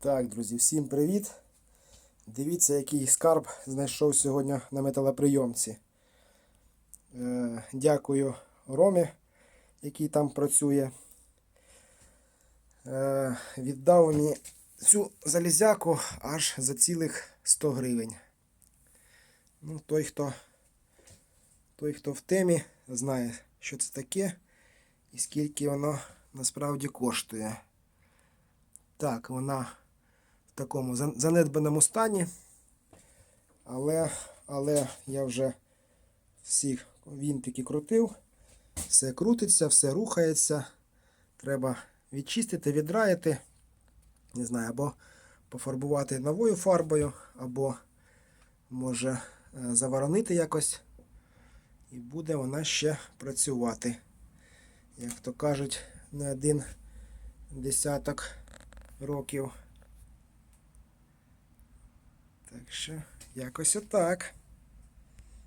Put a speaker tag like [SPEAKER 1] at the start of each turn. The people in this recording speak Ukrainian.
[SPEAKER 1] Так, друзі, всім привіт! Дивіться, який скарб знайшов сьогодні на металоприйомці. Е, дякую Ромі, який там працює. Е, віддав мені цю залізяку аж за цілих 100 гривень. Ну, той, хто, той, хто в темі, знає, що це таке і скільки воно насправді коштує. Так, вона такому занедбаному стані. Але, але я вже всі вінтики крутив. Все крутиться, все рухається. Треба відчистити, віддраїти. Не знаю, або пофарбувати новою фарбою, або може е, заваронити якось. І буде вона ще працювати. Як то кажуть, не один десяток років. Так що, якось отак.